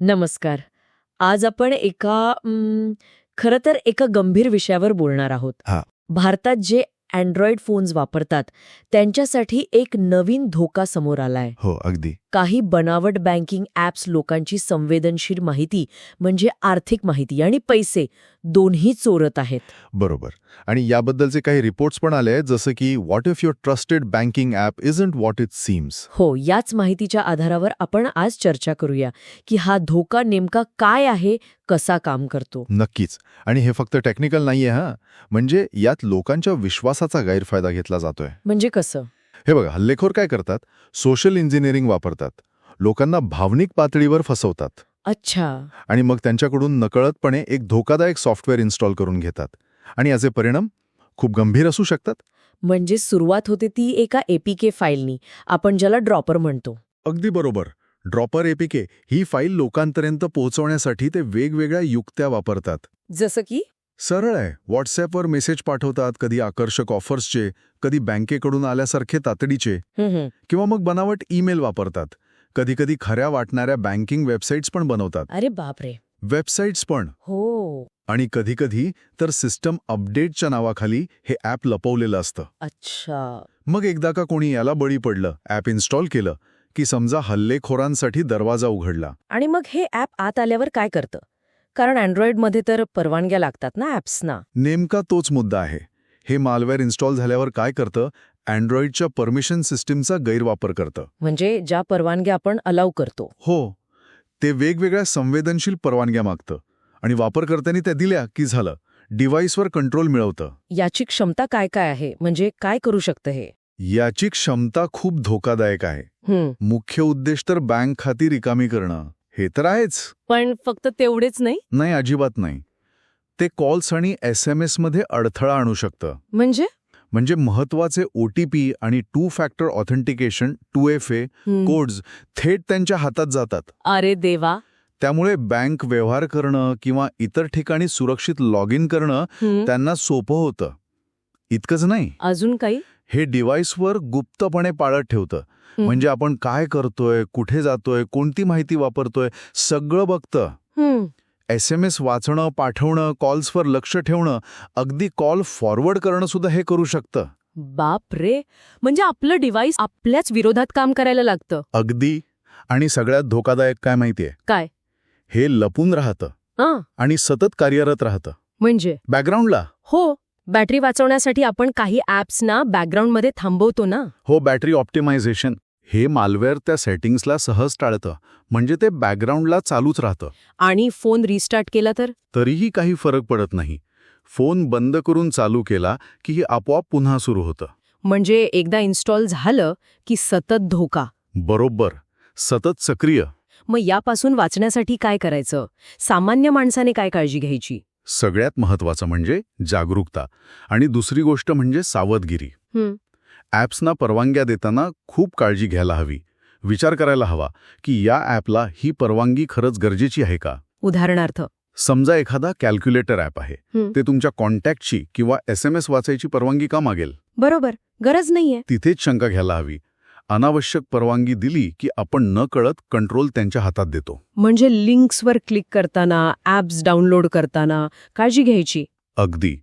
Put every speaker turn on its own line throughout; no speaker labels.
नमस्कार आज आपण एका खरं तर एका गंभीर विषयावर बोलणार आहोत. भारतात जे अँड्रॉइड फोन्स वापरतात. त्यांच्यासाठी एक नवीन धोका समोर आलाय.
हो अगदी.
काही बनावट बँकिंग ॲप्स लोकांची संवेदनशील माहिती म्हणजे आर्थिक माहिती आणि पैसे दोन्ही चोरत आहेत.
बरोबर. आणि याबद्दलचे काही रिपोर्ट्स पण आले आहेत जसं की what if your trusted banking app isn't what it seems
हो याच माहितीच्या आधारावर आपण आज चर्चा करूया की हा धोका नेमका काय आहे कसा काम करतो?
नक्कीच. आणि हे फक्त टेक्निकल नाहीये हा. म्हणजे यात लोकांच्या विश्वासाचा गैरफायदा घेतला जातोय.
म्हणजे कसं?
हे बघा हल्लेखोर काय करतात? सोशल इंजिनिअरिंग वापरतात. लोकांना भावनिक पातळीवर फसवतात.
अच्छा.
आणि मग त्यांच्याकडून नकळतपणे एक धोकादायक सॉफ्टवेअर इन्स्टॉल करून घेतात. आणि याचे परिणाम खूप गंभीर असू शकतात.
म्हणजे सुरुवात होते ती एका एपीके फाईलनी आपण ज्याला ड्रॉपर म्हणतो.
अगदी बरोबर. ड्रॉपर एपीके ही फाईल लोकांपर्यंत पोहोचवण्यासाठी ते वेगवेगळ्या युक्त्या वापरतात.
जसं की?
सरळ आहे. व्हॉट्सॲपवर मेसेज पाठवतात कधी आकर्षक ऑफर्सचे कधी बँकेकडून आल्यासारखे तातडीचे. किंवा मग बनावट ईमेल वापरतात. कधीकधी खऱ्या वाटणाऱ्या बँकिंग वेबसाईट्स पण बनवतात.
अरे बापरे.
वेबसाईट्स पण.
हो.
आणि कधीकधी तर सिस्टम अपडेटच्या नावाखाली हे ॲप लपवलेलं असतं.
अच्छा.
मग एकदा का कोणी याला बळी पडलं ॲप इन्स्टॉल केलं की समजा हल्लेखोरांसाठी दरवाजा उघडला.
आणि मग हे ॲप आत आल्यावर काय करतं? कारण अँड्रॉइडमध्ये तर परवानग्या लागतात ना ॲप्सना.
नेमका तोच मुद्दा आहे. हे मालवेअर इन्स्टॉल झाल्यावर काय करतं? अँड्रॉइडच्या परमिशन सिस्टीमचा गैरवापर करतं.
म्हणजे ज्या परवानग्या आपण अलाव करतो.
हो. ते वेगवेगळ्या संवेदनशील परवानग्या मागतं. आणि वापरकर्त्यांनी त्या दिल्या की झालं. डिव्हाइसवर कंट्रोल मिळवतं.
याची क्षमता काय काय आहे? म्हणजे काय करू शकतं हे?
याची क्षमता खूप धोकादायक आहे. मुख्य उद्देश तर बँक खाती रिकामी करणं. हे तर आहेच.
पण फक्त तेवढेच नाही?
नाही अजिबात नाही. ते कॉल्स आणि एस एम एसमध्ये अडथळा आणू शकतं.
म्हणजे?
म्हणजे महत्त्वाचे ओ टी पी आणि two factor authentication two F A. Codes थेट त्यांच्या हातात जातात.
अरे देवा.
त्यामुळे बँक व्यवहार करणं किंवा इतर ठिकाणी सुरक्षित लॉग इन करणं. त्यांना सोपं होतं. इतकंच नाही.
अजून काही?
हे डिव्हाइसवर गुप्तपणे पाळत ठेवतं. म्हणजे आपण काय करतोय कुठे जातोय कोणती माहिती वापरतोय सगळं बघतं. एस एम एस वाचणं पाठवणं कॉल्सवर लक्ष ठेवणं अगदी कॉल फॉरवर्ड करणं सुद्धा हे करू शकतं.
बाप रे! म्हणजे आपलं डिव्हाइस आपल्याच विरोधात काम करायला लागतं.
अगदी. आणि सगळ्यात धोकादायक काय माहितीये?
काय?
हे लपून राहतं. आणि सतत कार्यरत राहतं.
म्हणजे?
बॅकग्राऊंडला.
हो. बॅटरी वाचवण्यासाठी आपण काही ॲप्सना बॅकग्राऊंडमध्ये थांबवतो ना?
हो बॅटरी ऑप्टिमायझेशन हे मालवेअर त्या सेटिंग्सला सहज टाळतं. म्हणजे ते बॅकग्राऊंडला चालूच राहतं.
आणि फोन रिस्टार्ट केला तर?
तरीही काही फरक पडत नाही. फोन बंद करून चालू केला की हे आपोआप पुन्हा सुरू होतं.
म्हणजे एकदा इन्स्टॉल झालं की सतत धोका.
बरोबर. सतत सक्रिय.
मग यापासून वाचण्यासाठी काय करायचं? सामान्य माणसाने काय काळजी घ्यायची?
सगळ्यात महत्वाचं म्हणजे जागरूकता. आणि दुसरी गोष्ट म्हणजे सावधगिरी. ॲप्सना परवानग्या देताना खूप काळजी घ्यायला हवी. विचार करायला हवा की या ॲपला ही परवानगी खरंच गरजेची आहे का?
उदाहरणार्थ.
समजा एखादा कॅल्क्युलेटर ॲप आहे. ते तुमच्या कॉन्टॅक्टची किंवा एस एम एस वाचायची परवानगी का मागेल?
बरोबर गरज नाहीये.
तिथेच शंका घ्यायला हवी. अनावश्यक परवानगी दिली की आपण न कळत कंट्रोल त्यांच्या हातात देतो.
म्हणजे लिंक्सवर क्लिक करताना ॲप्स डाउनलोड करताना काळजी घ्यायची.
अगदी.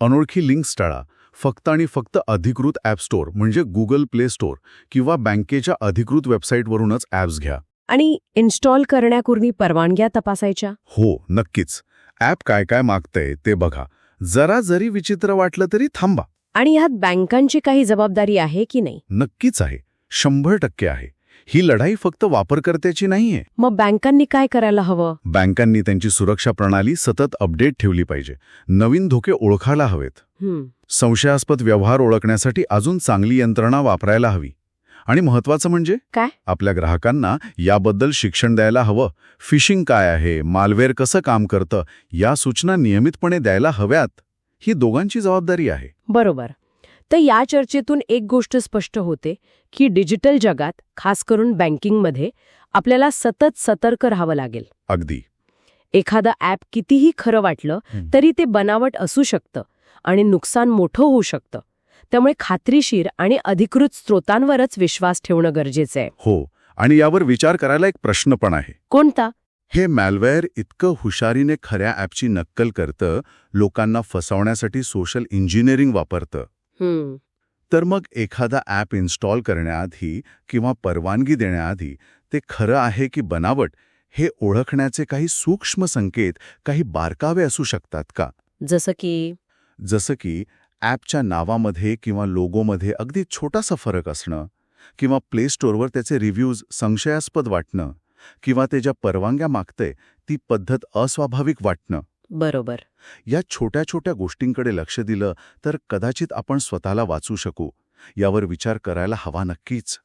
अनोळखी लिंक्स टाळा. फक्त आणि फक्त अधिकृत ॲप स्टोअर म्हणजे गुगल प्ले स्टोअर किंवा बँकेच्या अधिकृत वेबसाईटवरूनच ॲप्स घ्या.
आणि इन्स्टॉल करण्यापूर्वी परवानग्या तपासायच्या?
हो नक्कीच. ॲप काय काय मागतंय ते बघा. जरा जरी विचित्र वाटलं तरी थांबा.
आणि ह्यात बँकांची काही जबाबदारी आहे की नाही?
नक्कीच आहे. शंभर टक्के आहे. ही लढाई फक्त वापरकर्त्याची नाहीये.
मग बँकांनी काय करायला हवं?
बँकांनी त्यांची सुरक्षा प्रणाली सतत अपडेट ठेवली पाहिजे. नवीन धोके ओळखायला हवेत. संशयास्पद व्यवहार ओळखण्यासाठी अजून चांगली यंत्रणा वापरायला हवी. आणि महत्वाचं म्हणजे?
काय?
आपल्या ग्राहकांना याबद्दल शिक्षण द्यायला हवं. फिशिंग काय आहे? मालवेअर कसं काम करतं? या सूचना नियमितपणे द्यायला हव्यात. ही दोघांची जबाबदारी आहे.
बरोबर. तर या चर्चेतून एक गोष्ट स्पष्ट होते की डिजिटल जगात खास करून बँकिंगमध्ये आपल्याला सतत सतर्क राहावं लागेल.
अगदी.
एखादं ॲप कितीही खरं वाटलं. तरी ते बनावट असू शकतं आणि नुकसान मोठं होऊ शकतं. त्यामुळे खात्रीशीर आणि अधिकृत स्रोतांवरच विश्वास ठेवणं गरजेचं आहे.
हो आणि यावर विचार करायला एक प्रश्न पण आहे.
कोणता?
हे मॅलवेअर इतकं हुशारीने खऱ्या ॲपची नक्कल करतं लोकांना फसवण्यासाठी सोशल इंजिनिअरिंग वापरतं. तर मग एखादा ॲप इन्स्टॉल करण्याआधी किंवा परवानगी देण्याआधी ते खरं आहे की बनावट हे ओळखण्याचे काही सूक्ष्म संकेत काही बारकावे असू शकतात का?
जसं की?
जसं की ॲपच्या नावामध्ये किंवा लोगोमध्ये अगदी छोटासा फरक असणं किंवा प्ले स्टोअरवर त्याचे रिव्ह्यूज संशयास्पद वाटणं किंवा ते ज्या परवानग्या मागतंय ती पद्धत अस्वाभाविक वाटणं.
बरोबर.
या छोट्या छोट्या गोष्टींकडे लक्ष दिलं तर कदाचित आपण स्वतःला वाचू शकू. यावर विचार करायला हवा नक्कीच.